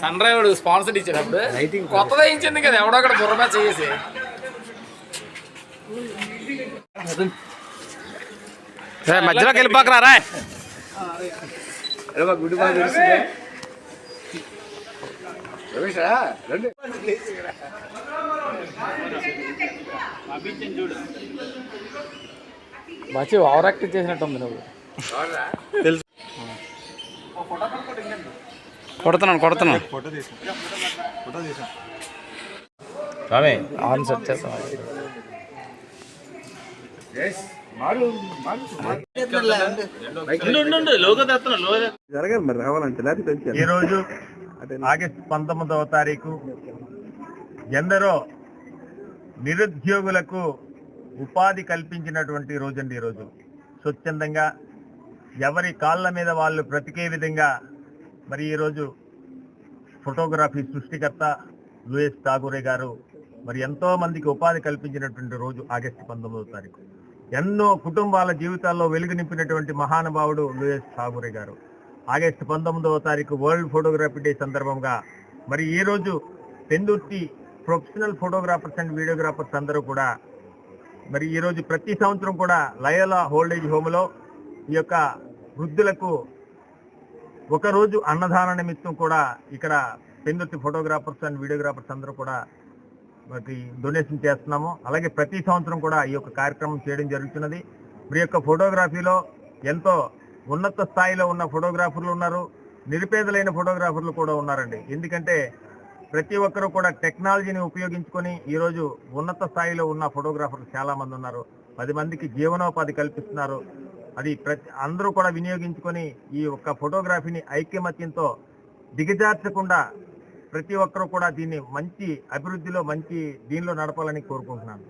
Sun drive sponsor ఇచ్చేటప్పుడు కొత్తది వేయించింది కదా ఎవడో ఒకటి బుర్ర మీద చేసి. మధ్యలోకి వెళ్ళిపోకరా రా బాగా రండి. మంచి ఓవర్ యాక్టింగ్ చేసినట్టు ఉంది నువ్వు కొడుతున్నాను కొడుతున్నాను. రామే ఆన్ సెట్ చేస్తాం జరగాలి మరి రావాలంటే లేకపోతే ఈరోజు ఆగస్టు పంతొమ్మిదవ తారీఖు ఎందరో నిరుద్యోగులకు ఉపాధి కల్పించినటువంటి రోజండి ఈరోజు స్వచ్ఛందంగా ఎవరి కాళ్ళ మీద వాళ్ళు బ్రతికే విధంగా మరి ఈరోజు ఫోటోగ్రఫీ సృష్టికర్త లూయిస్ ఠాగూరే గారు మరి ఎంతో మందికి ఉపాధి కల్పించినటువంటి రోజు ఆగస్టు పంతొమ్మిదవ తారీఖు. ఎన్నో కుటుంబాల జీవితాల్లో వెలుగు నింపినటువంటి మహానుభావుడు లూయస్ ఠాగూరే గారు. ఆగస్టు పంతొమ్మిదవ తారీఖు వరల్డ్ ఫోటోగ్రఫీ డే సందర్భంగా మరి ఈ రోజు Pendurthi professional photographers and videographers అందరూ కూడా మరి ఈ రోజు ప్రతి సంవత్సరం కూడా లయోలా ఓల్డేజ్ హోమ్లో ఈ యొక్క వృద్ధులకు ఒకరోజు అన్నదాన నిమిత్తం కూడా ఇక్కడ పెందుర్తి ఫోటోగ్రాఫర్స్ అండ్ వీడియోగ్రాఫర్స్ అందరూ కూడా మరి డొనేషన్ చేస్తున్నాము. అలాగే ప్రతి సంవత్సరం కూడా ఈ యొక్క కార్యక్రమం చేయడం జరుగుతున్నది. మీ యొక్క ఫోటోగ్రఫీలో ఎంతో ఉన్నత స్థాయిలో ఉన్న ఫోటోగ్రాఫర్లు ఉన్నారు. నిరుపేదలైన ఫోటోగ్రాఫర్లు కూడా ఉన్నారండి. ఎందుకంటే ప్రతి ఒక్కరూ కూడా టెక్నాలజీని ఉపయోగించుకొని ఈరోజు ఉన్నత స్థాయిలో ఉన్న ఫోటోగ్రాఫర్లు చాలా మంది ఉన్నారు. పది మందికి జీవనోపాధి కల్పిస్తున్నారు. అది ప్రతి అందరూ కూడా వినియోగించుకొని ఈ ఒక్క ఫోటోగ్రఫీని ఐక్యమత్యంతో దిగజార్చకుండా ప్రతి ఒక్కరూ కూడా దీన్ని మంచి అభివృద్ధిలో మంచి దీనిలో నడపాలని కోరుకుంటున్నాను.